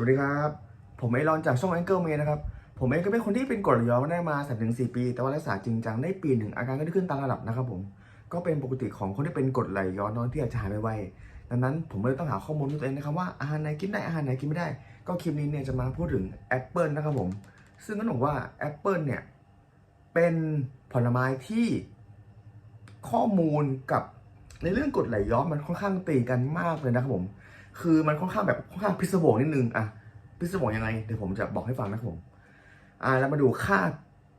วัสดีครับ ผมไอรอนจากช่อง Angle May นะครับ ผมเองก็เป็นคนที่เป็นกรดไหลย้อนมาได้มา3าถึงสปี แต่ว่ารักษาจริงจังได้ปีหนึ่งอาการก็ได้ขึ้นตามระดับนะครับผม ก็เป็นปกติของคนที่เป็นกรดไหลย้อนน้อยที่อาจจะหายไปไวดังนั้นผมเลยต้องหาข้อมูลด้วยตัวเองนะครับว่าอาหารไหนกินได้อาหารไหนกินไม่ได้ ก็คลิปนี้เนี่ยจะมาพูดถึงแอปเปิลนะครับผม ซึ่งก็บอกว่าแอปเปิลเนี่ยเป็นผลไม้ที่ข้อมูลกับในเรื่องกรดไหลย้อนมันค่อนข้างตีกันมากเลยนะครับผม คือมันค่อนข้างแบบค่อนข้างพิศวงนิดนึงอะพิศวงยังไงเดี๋ยวผมจะบอกให้ฟังนะครับผมอ่าเรามาดูค่า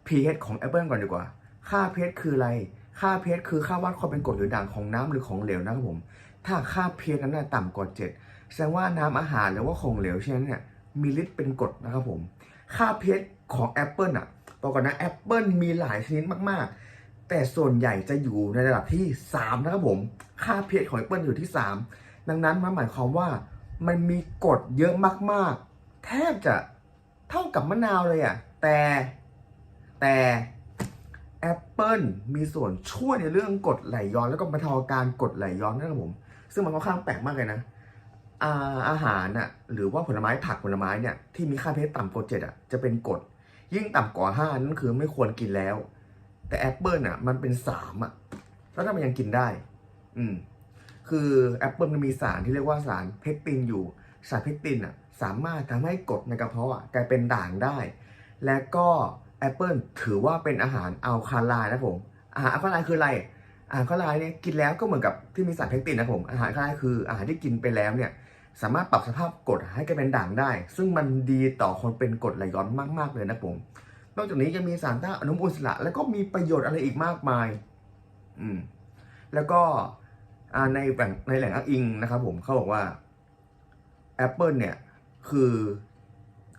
pH ของ Apple ก่อนดีกว่า ค่า pH คืออะไร ค่า pH คือค่าวัดความเป็นกรดหรือด่างของน้ำหรือของเหลวนะครับผม ถ้าค่า pH นั้นต่ำกว่า 7 แสดงว่าน้ำอาหารหรือว่าของเหลวเช่นเนี่ยมีฤทธิ์เป็นกรดนะครับผม ค่า pH ของ Apple อะบอกก่อนนะ Apple มีหลายชนิดมากๆ แต่ส่วนใหญ่จะอยู่ในระดับที่ 3 นะครับผม ค่า pH ของ Apple อยู่ที่ 3 ดังนั้นมันหมายความว่ามันมีกรดเยอะมากๆ แทบจะเท่ากับมะนาวเลยอะ แต่แต่แอปเปิลมีส่วนช่วยในเรื่องกรดไหลย้อน แล้วก็บรรเทาอาการกรดไหลย้อนนะครับผม ซึ่งมันค่อนข้างแปลกมากเลยนะอาอาหารน่ะหรือว่าผลไม้ผักผลไม้เนี่ยที่มีค่าเพชต่ำกว่าเจ็ดอะจะเป็นกรดยิ่งต่ำกว่าห้านั่นคือไม่ควรกินแล้ว แต่แอปเปิลอะมันเป็นสามอะแล้วทำไมยังกินได้ อืม คือแอปเปิลมันมีสารที่เรียกว่าสารเพคตินอยู่ สารเพคตินอะสามารถทำให้กรดในกระเพาะอะกลายเป็นด่างได้ และก็แอปเปิลถือว่าเป็นอาหารอัลคาไลน์นะผมอาหารอัลคาไลน์คืออะไรอาหารอัลคาไลน์เนี่ยกินแล้วก็เหมือนกับที่มีสารเพคตินนะผมอาหารอัลคาไลน์คืออาหารที่กินไปแล้วเนี่ยสามารถปรับสภาพกรดให้กลายเป็นด่างได้ ซึ่งมันดีต่อคนเป็นกรดไหลย้อนมากๆเลยนะผมนอกจากนี้ยังมีสารต้านอนุมูลอิสระ แล้วก็มีประโยชน์อะไรอีกมากมาย อืม แล้วก็ ในแหล่งในแหล่งอ้างอิงนะครับผมเขาบอกว่า Apple เนี่ยคือ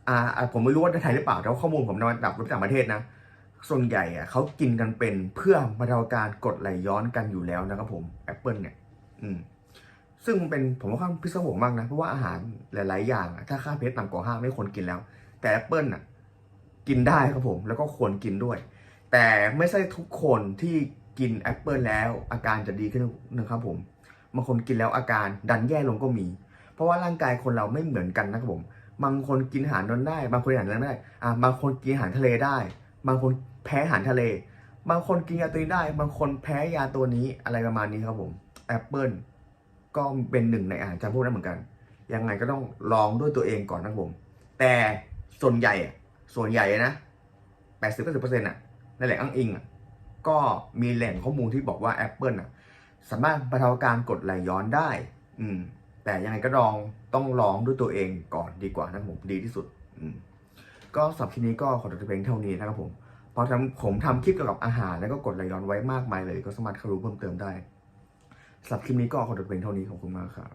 อ่าผมไม่รู้ว่าในไทยหรือเปล่าแต่ว่าข้อมูลผมนำมาจากต่างประเทศนะ ส่วนใหญ่อะเขากินกันเป็นเพื่อบรรเทาการกดไหลย้อนกันอยู่แล้วนะครับผม Apple เนี่ย อืมซึ่งเป็นผมว่าค่อนข้างพิศวงมากนะ เพราะว่าอาหารหลาย ๆ อย่าง ถ้าค่าเพชต่ำกว่าห้าไม่ควรกินแล้ว แต่ Apple น่ะกินได้ครับผม แล้วก็ควรกินด้วย แต่ไม่ใช่ทุกคนที่ กินแอปเปิลแล้วอาการจะดีขึ้นนะครับผมบางคนกินแล้วอาการดันแย่ลงก็มี เพราะว่าร่างกายคนเราไม่เหมือนกันนะครับผมบางคนกินอาหารนนได้ บางคนอาหารนั้นได้อ่าบางคนกินอาหารทะเลได้ บางคนแพ้อาหารทะเล บางคนกินยาตัวนี้ได้ บางคนแพ้ยาตัวนี้อะไรประมาณนี้ครับผมแอปเปิลก็เป็นหนึ่งในอาหารจำพวกนั้นเหมือนกัน ยังไงก็ต้องลองด้วยตัวเองก่อนนะครับผม แต่ส่วนใหญ่ส่วนใหญ่นะแปดสิบเก้าสิบเปอร์เซ็นต์อะในแหล่งอ้างอิงอะ ก็มีแหล่งข้อมูลที่บอกว่าแอปเปิลอะสามารถบรรเทาการกดไหลย้อนได้ อืม แต่ยังไงก็ลองต้องลองด้วยตัวเองก่อนดีกว่านะครับผมดีที่สุด อืม ก็สำหรับคลิปนี้ก็ขอจบเพียงเท่านี้นะครับผมพราะทำผมทำคลิปเกี่ยวกับอาหารแล้วก็กดไหลย้อนไว้มากมายเลย ก็สามารถเข้ารู้เพิ่มเติมได้สำหรับคลิปนี้ก็ขอจบเพียงเท่านี้ขอบคุณมากครับ